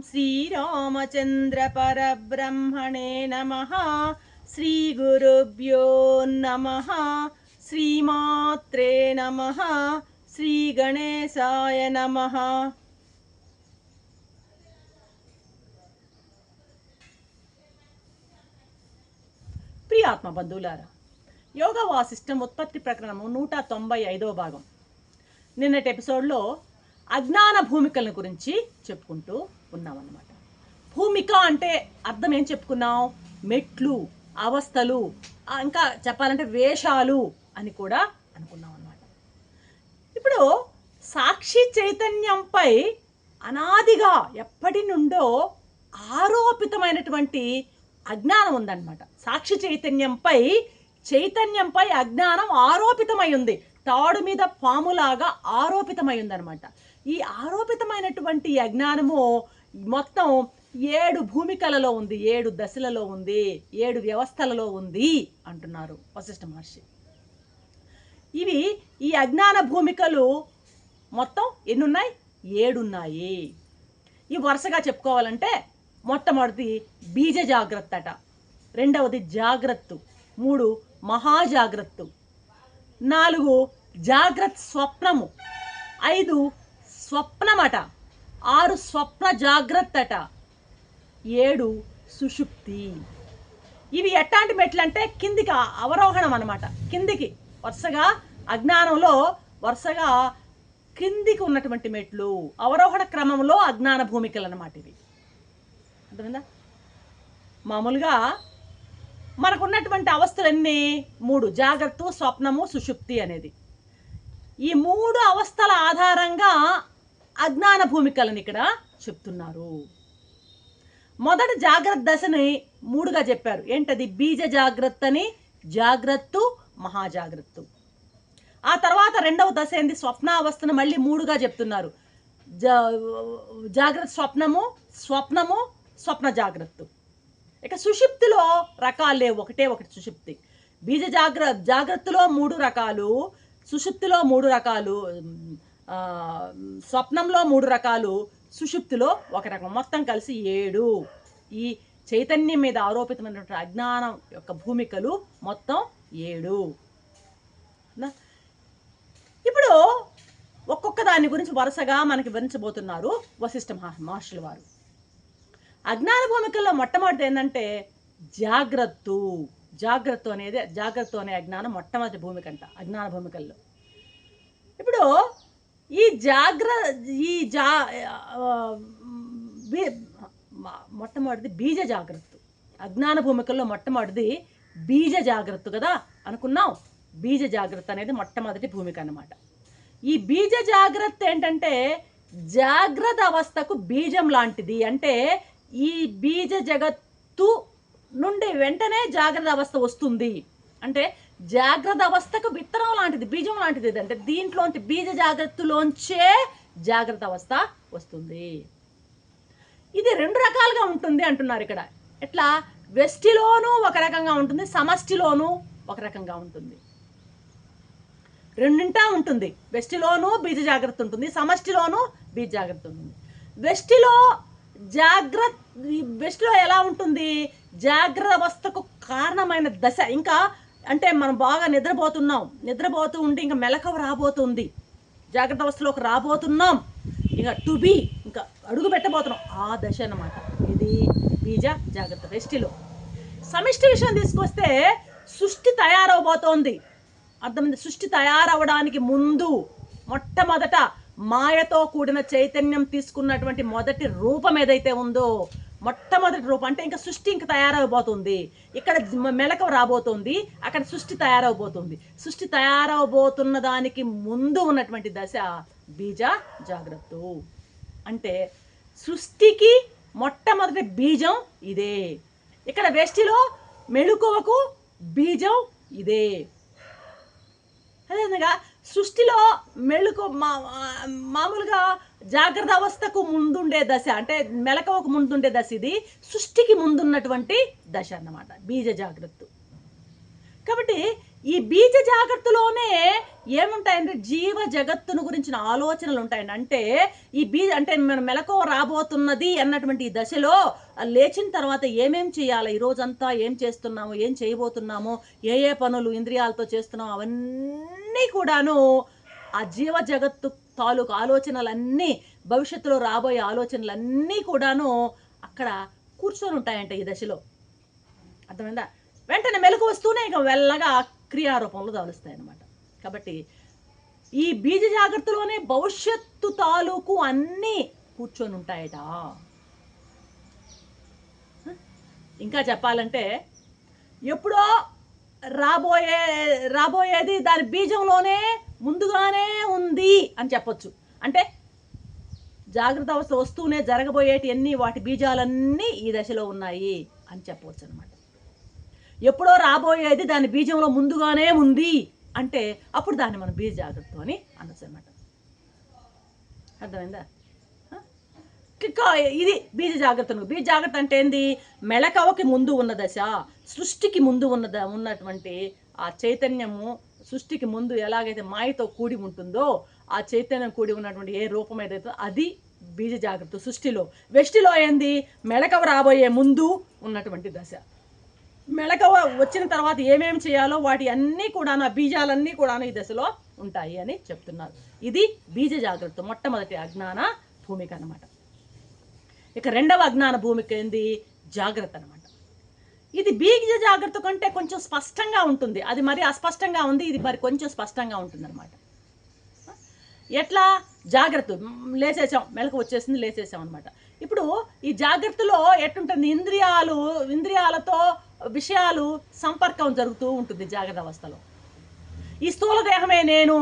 శ్రీరామచంద్ర పరబ్రహ్మణే నమ. శ్రీగురుభ్యో నమ. శ్రీమాత్రే నమ. శ్రీగణేశాయ నమ. ప్రియాత్మ బంధువులారా యోగా వాసిష్టం ఉత్పత్తి ప్రకరణము నూట తొంభై ఐదవ భాగం. నిన్నటి ఎపిసోడ్లో అజ్ఞాన భూమికల గురించి చెప్పుకుంటూ ఉన్నామన్నమాట. భూమిక అంటే అర్థం ఏం చెప్పుకున్నాం? మెట్లు అవస్థలు ఇంకా చెప్పాలంటే వేషాలు అని కూడా అనుకున్నాం అనమాట ఇప్పుడు సాక్షి చైతన్యంపై అనాదిగా ఎప్పటి నుండో ఆరోపితమైనటువంటి అజ్ఞానం ఉందన్నమాట. సాక్షి చైతన్యంపై చైతన్యంపై అజ్ఞానం ఆరోపితమై ఉంది. తాడు మీద పాములాగా ఆరోపితమై ఉందన్నమాట. ఈ ఆరోపితమైనటువంటి అజ్ఞానము మొత్తం ఏడు భూమికలలో ఉంది ఏడు దశలలో ఉంది ఏడు వ్యవస్థలలో ఉంది అంటున్నారు వశిష్ఠ మహర్షి. ఇవి ఈ అజ్ఞాన భూమికలు మొత్తం ఎన్నున్నాయి? ఏడున్నాయి. ఈ వరుసగా చెప్పుకోవాలంటే మొట్టమొదటి బీజ జాగ్రత్త అట రెండవది జాగ్రత్త మూడు మహాజాగ్రత్త నాలుగు జాగ్రత్త స్వప్నము ఐదు స్వప్నమట. ఆరు స్వప్న జాగ్రత్తట. ఏడు సుషుప్తి. ఇవి ఎట్లాంటి మెట్లు అంటే కిందికి అవరోహణం అనమాట కిందికి వరుసగా అజ్ఞానంలో వరుసగా కిందికి ఉన్నటువంటి మెట్లు. అవరోహణ క్రమంలో అజ్ఞాన భూమికలు అనమాట ఇవి. అర్థమైందా? మామూలుగా మనకున్నటువంటి అవస్థలన్నీ మూడు. జాగ్రత్త స్వప్నము సుషుప్తి అనేది. ఈ మూడు అవస్థల ఆధారంగా అజ్ఞాన భూమికలను ఇక్కడ చెప్తున్నారు. మొదటి జాగ్రత్త దశని మూడుగా చెప్పారు. ఏంటది? బీజ జాగ్రత్తని జాగ్రత్త మహాజాగ్రత్త. ఆ తర్వాత రెండవ దశ ఏంది? స్వప్నావస్థను మళ్ళీ మూడుగా చెప్తున్నారు. జా జాగ్రత్త స్వప్నము స్వప్నము స్వప్న జాగ్రత్త. ఇక సుషుప్తిలో రకాలు లేవు. ఒకటే ఒకటి సుషుప్తి. బీజ జాగ్ర జాగ్రత్తలో మూడు రకాలు సుషుప్తిలో మూడు రకాలు స్వప్నంలో మూడు రకాలు సుషుప్తిలో ఒక రకం. మొత్తం కలిసి ఏడు. ఈ చైతన్యం మీద ఆరోపితమైనటువంటి అజ్ఞానం యొక్క భూమికలు మొత్తం ఏడు. ఇప్పుడు ఒక్కొక్క దాని గురించి వరుసగా మనకి వివరించబోతున్నారు వశిష్ఠ మహా మహర్షుల వారు. అజ్ఞాన భూమికల్లో మొట్టమొదటి ఏంటంటే జాగ్రత్త. జాగ్రత్త అనేది జాగ్రత్త అనే అజ్ఞానం మొట్టమొదటి భూమికంట అజ్ఞాన భూమికల్లో. ఇప్పుడు ఈ జాగ్ర ఈ జా మొట్టమొదటిది బీజ జాగ్రత్త. అజ్ఞాన భూమికల్లో మొట్టమొదటిది బీజ జాగ్రత్త కదా అనుకున్నాం. బీజ జాగ్రత్త అనేది మొట్టమొదటి భూమిక అన్నమాట. ఈ బీజ జాగ్రత్త ఏంటంటే జాగ్రత్త అవస్థకు బీజం లాంటిది అంటే ఈ బీజ జగత్తు నుండి వెంటనే జాగ్రత్త అవస్థ వస్తుంది. అంటే జాగ్రత్త అవస్థకు విత్తనం లాంటిది బీజం లాంటిది అంటే దీంట్లోంచి బీజ జాగ్రత్తలోంచే జాగ్రత్త అవస్థ వస్తుంది. ఇది రెండు రకాలుగా ఉంటుంది అంటున్నారు ఇక్కడ. ఎట్లా? వెస్టిలోనూ ఒక రకంగా ఉంటుంది సమష్టిలోనూ ఒక రకంగా ఉంటుంది. రెండింటా ఉంటుంది. వెస్టిలోనూ బీజ జాగ్రత్త ఉంటుంది సమష్టిలోనూ బీజ జాగ్రత్త ఉంటుంది. వెస్టిలో జాగ్రత్త వెస్టిలో ఎలా ఉంటుంది? జాగ్రత్త అవస్థకు కారణమైన దశ. ఇంకా అంటే మనం బాగా నిద్రపోతున్నాం. నిద్రపోతూ ఉండి ఇంకా మెలకవ రాబోతుంది. జాగ్రత్త అవస్థలోకి రాబోతున్నాం. ఇంకా టు బి ఇంకా అడుగు పెట్టబోతున్నాం. ఆ దశ అనమాట ఇది బీజ జాగ్రత్త దృష్టిలో. సమిష్టి విషయం తీసుకొస్తే సృష్టి తయారవబోతోంది. అర్థమైంది? సృష్టి తయారవడానికి ముందు మొట్టమొదట మాయతో కూడిన చైతన్యం తీసుకున్నటువంటి మొదటి రూపం ఏదైతే ఉందో మొట్టమొదటి రూపం అంటే ఇంకా సృష్టి ఇంకా తయారవబోతుంది. ఇక్కడ మెలక మెలకువ రాబోతుంది. అక్కడ సృష్టి తయారవబోతుంది. సృష్టి తయారవబోతున్న దానికి ముందు ఉన్నటువంటి దశ బీజ జాగ్రత్త. అంటే సృష్టికి మొట్టమొదటి బీజం ఇదే. ఇక్కడ వెస్టిలో మెళుకువకు బీజం ఇదే. అదేవిధంగా సృష్టిలో మెళుకు మా మా- మామూలుగా జాగ్రత్త అవస్థకు ముందుండే దశ అంటే మెలకువకు ముందుండే దశ ఇది సృష్టికి ముందున్నటువంటి దశ అన్నమాట బీజ జాగ్రత్త. కాబట్టి ఈ బీజ జాగ్రత్తలోనే ఏముంటాయంటే జీవ జగత్తును గురించిన ఆలోచనలు ఉంటాయండి అంటే ఈ బీజ అంటే మన మెలకువ రాబోతున్నది అన్నటువంటి ఈ దశలో లేచిన తర్వాత ఏమేం చేయాలి? ఈ రోజంతా ఏం చేస్తున్నాము? ఏం చేయబోతున్నాము? ఏ ఏ పనులు ఇంద్రియాలతో చేస్తున్నాము? అవన్నీ కూడాను ఆ జీవ జగత్తు తాలూకు ఆలోచనలన్నీ భవిష్యత్తులో రాబోయే ఆలోచనలన్నీ కూడాను అక్కడ కూర్చొని ఉంటాయంట ఈ దశలో. అర్థమైందా? వెంటనే మెలకు వస్తూనే ఇక వెళ్ళగా క్రియారూపంలో తగులుస్తాయి అన్నమాట కాబట్టి ఈ బీజ జాగ్రత్తలోనే భవిష్యత్తు తాలూకు అన్నీ కూర్చొని ఉంటాయట. ఇంకా చెప్పాలంటే ఎప్పుడో రాబోయే రాబోయేది దాని బీజంలోనే ముందుగానే ఉంది అని చెప్పొచ్చు. అంటే జాగ్రత్త అవస్థ వస్తూనే జరగబోయేటి అన్ని వాటి బీజాలన్నీ ఈ దశలో ఉన్నాయి అని చెప్పవచ్చు అనమాట ఎప్పుడో రాబోయేది దాని బీజంలో ముందుగానే ఉంది అంటే అప్పుడు దాన్ని మనం బీజ జాగ్రత్త అని అనొచ్చు అనమాట అర్థమైందా? ఇది బీజ జాగ్రత్త బీజ జాగ్రత్త అంటే ఏంది? మెళకవకి ముందు ఉన్న దశ సృష్టికి ముందు ఉన్న ద- ఉన్నటువంటి ఆ చైతన్యము సృష్టికి ముందు ఎలాగైతే మాయతో కూడి ఉంటుందో ఆ చైతన్యం కూడి ఉన్నటువంటి ఏ రూపం ఏదైతే అది బీజ జాగ్రత్త సృష్టిలో. వెష్టిలో ఏంది? మెళకవ రాబోయే ముందు ఉన్నటువంటి దశ. మెళకవ వచ్చిన తర్వాత ఏమేమి చేయాలో వాటి అన్నీ కూడాను ఆ బీజాలన్నీ కూడా ఈ దశలో ఉంటాయి అని చెప్తున్నారు. ఇది బీజ జాగ్రత్త మొట్టమొదటి అజ్ఞాన భూమిక అనమాట ఇక రెండవ అజ్ఞాన భూమిక ఏంది? జాగ్రత్త అనమాట ఇది బీజ జాగ్రత్త కంటే కొంచెం స్పష్టంగా ఉంటుంది. అది మరి అస్పష్టంగా ఉంది ఇది మరి కొంచెం స్పష్టంగా ఉంటుంది అనమాట ఎట్లా? జాగ్రత్త. లేసేసాం లేచేసాం వచ్చేసింది లేచేసాం అనమాట ఇప్పుడు ఈ జాగ్రత్తలో ఎట్టుంటుంది? ఇంద్రియాలు ఇంద్రియాలతో విషయాలు సంపర్కం జరుగుతూ ఉంటుంది జాగ్రత్త అవస్థలో. ఈ స్థూల దేహమే నేను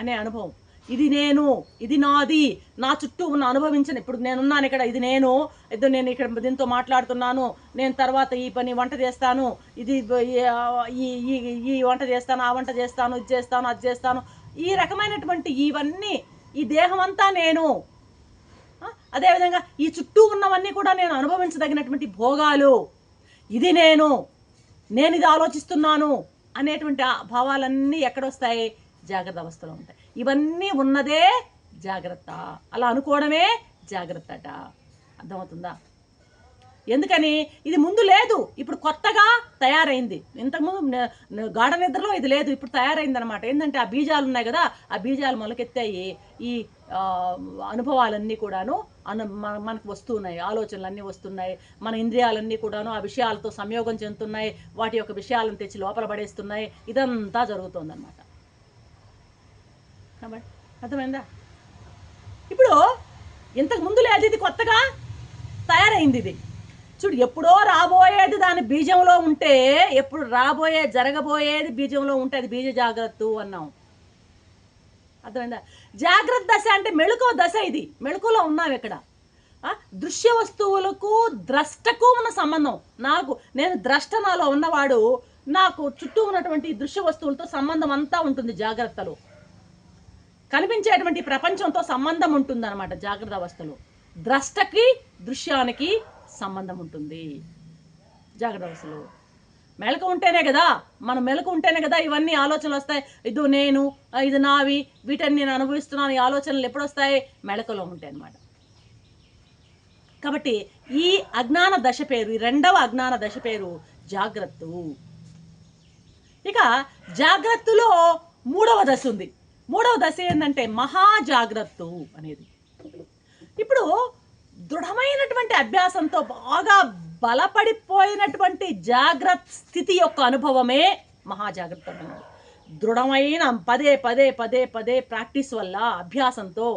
అనే అనుభవం. ఇది నేను ఇది నాది నా చుట్టూ ఉన్న అనుభవించిన ఇప్పుడు నేనున్నాను ఇక్కడ ఇది నేను ఇదో నేను ఇక్కడ దీంతో మాట్లాడుతున్నాను నేను తర్వాత ఈ పని వంట చేస్తాను ఇది ఈ ఈ ఈ వంట చేస్తాను ఆ వంట చేస్తాను ఇది చేస్తాను అది చేస్తాను. ఈ రకమైనటువంటి ఇవన్నీ ఈ దేహం అంతా నేను అదేవిధంగా ఈ చుట్టూ ఉన్నవన్నీ కూడా నేను అనుభవించదగినటువంటి భోగాలు. ఇది నేను నేను ఇది ఆలోచిస్తున్నాను అనేటువంటి ఆ భావాలన్నీ ఎక్కడొస్తాయి? జాగ్రత్త అవస్థలో ఉంటాయి. ఇవన్నీ ఉన్నదే జాగ్రత్త. అలా అనుకోవడమే జాగ్రత్త అర్థమవుతుందా? ఎందుకని? ఇది ముందు లేదు. ఇప్పుడు కొత్తగా తయారైంది. ఇంతకుముందు గాఢ నిద్రలో ఇది లేదు. ఇప్పుడు తయారైంది అనమాట ఏంటంటే ఆ బీజాలు ఉన్నాయి కదా ఆ బీజాలు మొలకెత్తాయి. ఈ అనుభవాలన్నీ కూడాను అను మనకు వస్తున్నాయి. ఆలోచనలన్నీ వస్తున్నాయి. మన ఇంద్రియాలన్నీ కూడాను ఆ విషయాలతో సంయోగం చెందుతున్నాయి. వాటి యొక్క విషయాలను తెచ్చి లోపల పడేస్తున్నాయి. ఇదంతా జరుగుతుందన్నమాట. కాబట్టి అర్థమైందా? ఇప్పుడు ఇంతకు ముందు లేదు. ఇది కొత్తగా తయారైంది ఇది. చూడు ఎప్పుడో రాబోయేది దాని బీజంలో ఉంటే ఎప్పుడు రాబోయే జరగబోయేది బీజంలో ఉంటే అది బీజ జాగ్రత్త అన్నాం. అర్థమైందా? జాగ్రత్త దశ అంటే మెళుకో దశ ఇది. మెళుకులో ఉన్నాం ఇక్కడ. దృశ్య వస్తువులకు ద్రష్టకు ఉన్న సంబంధం. నాకు నేను ద్రష్ట నాలో ఉన్నవాడు నాకు చుట్టూ ఉన్నటువంటి దృశ్య వస్తువులతో సంబంధం అంతా ఉంటుంది జాగ్రత్తలో. కనిపించేటువంటి ప్రపంచంతో సంబంధం ఉంటుంది అనమాట జాగ్రత్త అవస్థలో. ద్రష్టకి దృశ్యానికి సంబంధం ఉంటుంది. జాగ్రత్త మెలకు ఉంటేనే కదా మనం మెలకు ఉంటేనే కదా ఇవన్నీ ఆలోచనలు వస్తాయి. ఇది నేను ఇది నావి వీటన్ని నేను అనుభవిస్తున్నాను ఈ ఆలోచనలు ఎప్పుడు వస్తాయి? మెళకులో ఉంటాయి అన్నమాట. కాబట్టి ఈ అజ్ఞాన దశ పేరు ఈ రెండవ అజ్ఞాన దశ పేరు జాగ్రత్త. ఇక జాగ్రత్తలో మూడవ దశ ఉంది. మూడవ దశ ఏంటంటే మహాజాగ్రత్త అనేది. ఇప్పుడు దృఢమైనటువంటి అభ్యాసంతో బాగా బలపడిపోయినటువంటి జాగ్రత్త స్థితి యొక్క అనుభవమే మహాజాగ్రత్త అన్నమాట దృఢమైన పదే పదే పదే పదే ప్రాక్టీస్ వల్ల అభ్యాసంతో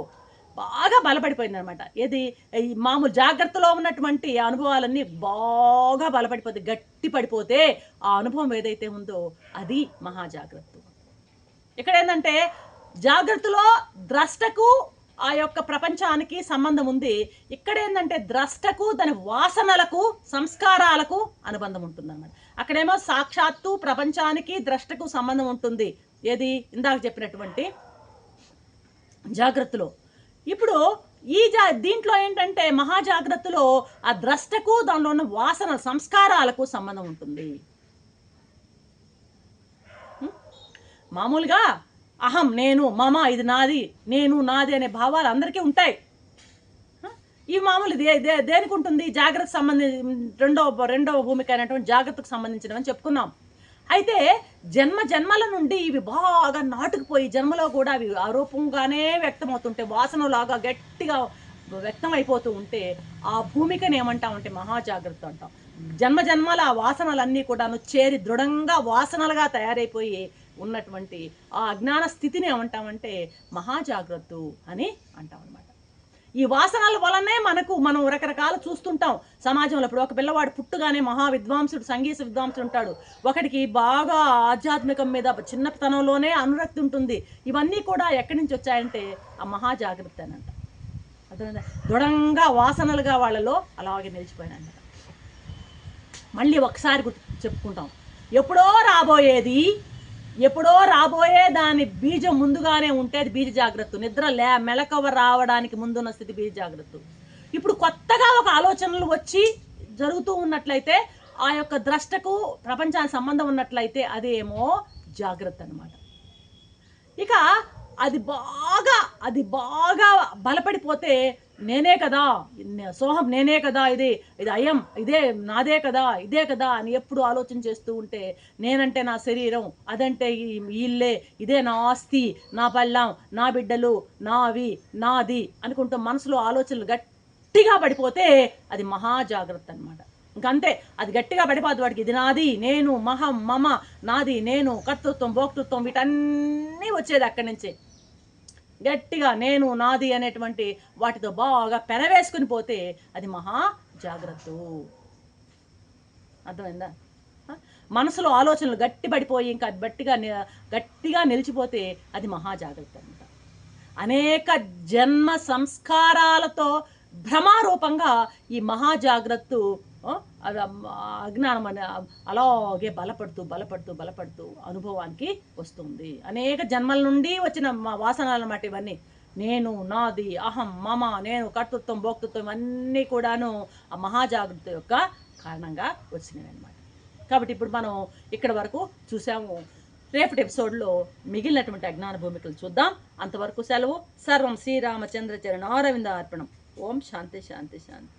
బాగా బలపడిపోయింది అనమాట ఏది మామూలు జాగ్రత్తలో ఉన్నటువంటి అనుభవాలన్నీ బాగా బలపడిపోతే గట్టి పడిపోతే ఆ అనుభవం ఏదైతే ఉందో అది మహాజాగ్రత్త. ఇక్కడ ఏంటంటే జాగ్రత్తలో ద్రష్టకు ఆ యొక్క ప్రపంచానికి సంబంధం ఉంది. ఇక్కడ ఏంటంటే ద్రష్టకు దాని వాసనలకు సంస్కారాలకు అనుబంధం ఉంటుంది అనమాట అక్కడేమో సాక్షాత్తు ప్రపంచానికి ద్రష్టకు సంబంధం ఉంటుంది. ఏది? ఇందాక చెప్పినటువంటి జాగ్రత్తలో. ఇప్పుడు ఈ జా దీంట్లో ఏంటంటే మహాజాగ్రత్తలో ఆ ద్రష్టకు దానిలో ఉన్న వాసన సంస్కారాలకు సంబంధం ఉంటుంది. మామూలుగా అహం నేను మమ ఇది నాది నేను నాది అనే భావాలు అందరికీ ఉంటాయి. ఈ మామూలు దే దే దేనికి ఉంటుంది? జాగ్రత్త సంబంధించి రెండవ రెండవ భూమిక అయినటువంటి జాగ్రత్తకు సంబంధించినవని చెప్పుకున్నాం. అయితే జన్మ జన్మల నుండి ఇవి బాగా నాటుకుపోయి జన్మలో కూడా అవి ఆరోపంగానే వ్యక్తమవుతుంటే వాసనలాగా గట్టిగా వ్యక్తం అయిపోతూ ఉంటే ఆ భూమికని ఏమంటామంటే మహాజాగ్రత్త అంటాం. జన్మ జన్మల ఆ వాసనలన్నీ కూడాను చేరి దృఢంగా వాసనలుగా తయారైపోయి ఉన్నటువంటి ఆ అజ్ఞాన స్థితిని ఏమంటామంటే మహాజాగ్రత్త అని అంటాం అనమాట ఈ వాసనల వలనే మనకు మనం రకరకాలు చూస్తుంటాం. సమాజంలో ఇప్పుడు ఒక పిల్లవాడు పుట్టుగానే మహా విద్వాంసుడు సంగీత విద్వాంసుడు ఉంటాడు. ఒకటికి బాగా ఆధ్యాత్మికం మీద చిన్నతనంలోనే అనురక్తి ఉంటుంది. ఇవన్నీ కూడా ఎక్కడి నుంచి వచ్చాయంటే ఆ మహాజాగ్రత్త అని అంట. దృఢంగా వాసనలుగా వాళ్ళలో అలాగే నిలిచిపోయినాయి మళ్ళీ ఒకసారి గుర్తు చెప్పుకుంటాం. ఎప్పుడో రాబోయేది ఎప్పుడో రాబోయే దాని బీజం ముందుగానే ఉంటే అది బీజ జాగ్రత్త. నిద్ర లే మెలకవ రావడానికి ముందున్న స్థితి బీజ జాగ్రత్త. ఇప్పుడు కొత్తగా ఒక ఆలోచనలు వచ్చి జరుగుతూ ఉన్నట్లయితే ఆ యొక్క ద్రష్టకు ప్రపంచానికి సంబంధం ఉన్నట్లయితే అదేమో జాగ్రత్త అనమాట ఇక అది బాగా అది బాగా బలపడిపోతే నేనే కదా సోహం నేనే కదా ఇది ఇది అయం ఇదే నాదే కదా ఇదే కదా అని ఎప్పుడు ఆలోచన చేస్తూ ఉంటే నేనంటే నా శరీరం అదంటే ఈ ఇల్లే ఇదే నా ఆస్తి నా పళ్ళం నా బిడ్డలు నావి నాది అనుకుంటూ మనసులో ఆలోచనలు గట్టిగా పడిపోతే అది మహా జాగ్రత్త అనమాట ఇంకంతే అది గట్టిగా పడిపోదు వాడికి ఇది నాది నేను మహం మమ నాది నేను కర్తృత్వం భోక్తృత్వం వీటన్నీ వచ్చేది అక్కడి నుంచే. గట్టిగా నేను నాది అనేటువంటి వాటితో బాగా పెనవేసుకుని పోతే అది మహా జాగ్రత్త. అర్థమైందా? మనసులో ఆలోచనలు గట్టి పడిపోయి ఇంకా అది గట్టిగా గట్టిగా నిలిచిపోతే అది మహా జాగ్రత్త అనమాట అనేక జన్మ సంస్కారాలతో భ్రమారూపంగా ఈ మహాజాగ్రత్త అది అజ్ఞానం అనే అలాగే బలపడుతూ బలపడుతూ బలపడుతూ అనుభవానికి వస్తుంది. అనేక జన్మల నుండి వచ్చిన మా వాసనలు అన్నమాట ఇవన్నీ. నేను నాది అహం మమ నేను కర్తృత్వం భోక్తృత్వం అన్నీ కూడాను ఆ మహాజాగ్రత్త యొక్క కారణంగా వచ్చినవి అనమాట కాబట్టి ఇప్పుడు మనం ఇక్కడ వరకు చూసాము. రేపటి ఎపిసోడ్లో మిగిలినటువంటి అజ్ఞాన భూమికలు చూద్దాం. అంతవరకు సెలవు. సర్వం శ్రీరామచంద్రచరణ అరవింద అర్పణం. ఓం శాంతి శాంతి శాంతి.